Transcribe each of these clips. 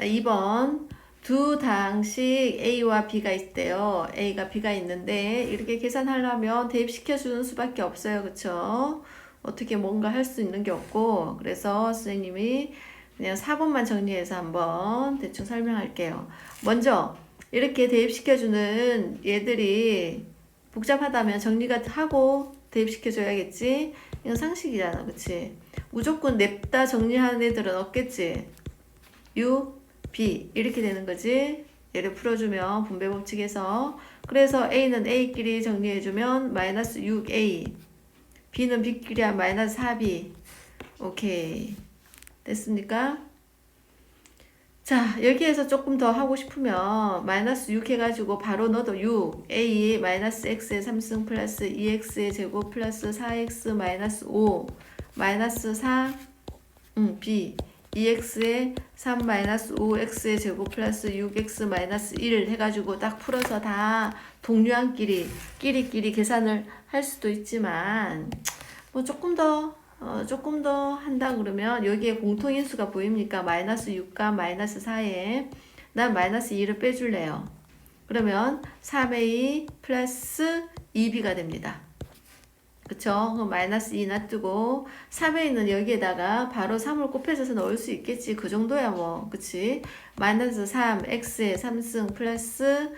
자, 2번. 두 당식 A와 B가 있대요. A가 B가 있는데, 이렇게 계산하려면 대입시켜주는 수밖에 없어요. 그쵸? 어떻게 뭔가 할 수 있는 게 없고, 그래서 선생님이 그냥 4번만 정리해서 한번 대충 설명할게요. 먼저, 이렇게 대입시켜주는 얘들이 복잡하다면 정리가 하고 대입시켜줘야겠지? 이건 상식이잖아. 그치? 무조건 냅다 정리하는 애들은 없겠지? U, B 이렇게 되는 거지. 얘를 풀어주면 분배 법칙에서. 그래서 A는 A끼리 정리해주면 마이너스 6A B는 B끼리 한 마이너스 4B 오케이. 됐습니까? 자 여기에서 조금 더 하고 싶으면 마이너스 6 해가지고 바로 넣어도 6 A 마이너스 X의 3승 플러스 2X의 제곱 플러스 4X 마이너스 5 마이너스 4 음, B 2x에 3 마이너스 5x의 제곱 플러스 6x 마이너스 1 해가지고 딱 풀어서 다 동류한끼리 끼리끼리 계산을 할 수도 있지만 뭐 조금 더 어, 조금 더 한다 그러면 여기에 공통인수가 보입니까? 마이너스 6과 마이너스 4에 난 마이너스 2를 빼줄래요. 그러면 3a 플러스 2b가 됩니다. 그쵸? 그럼 마이너스 2 놔두고 3에 있는 여기에다가 바로 3을 곱해줘서 넣을 수 있겠지. 그 정도야 뭐. 그치? 마이너스 3, x의 3승 플러스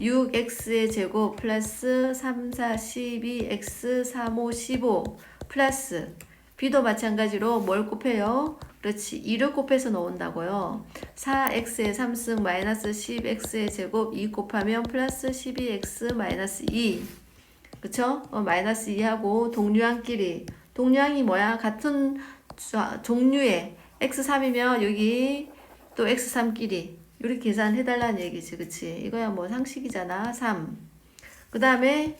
6x의 제곱 플러스 3, 4, 12, x, 3, 5, 15 플러스 b도 마찬가지로 뭘 곱해요? 그렇지. 2를 곱해서 넣은다고요. 4x의 3승 마이너스 10x의 제곱 2 곱하면 플러스 12x 마이너스 2 그쵸? 어, 마이너스 2하고 동류항끼리 동류항이 뭐야? 같은 자, 종류의 x3이면 여기 또 x3끼리 이렇게 계산해달라는 얘기지 그치? 이거야 뭐 상식이잖아 3. 그 다음에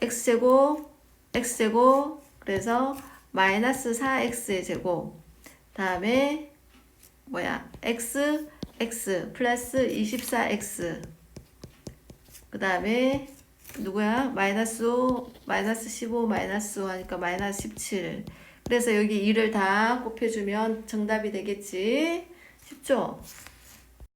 x제곱 x제곱 그래서 마이너스 4x의 제곱 다음에 뭐야 x x 플러스 24x 그 다음에 누구야? 마이너스 5, 마이너스 15, 마이너스 5 하니까 마이너스 17. 그래서 여기 2를 다 곱해주면 정답이 되겠지? 쉽죠?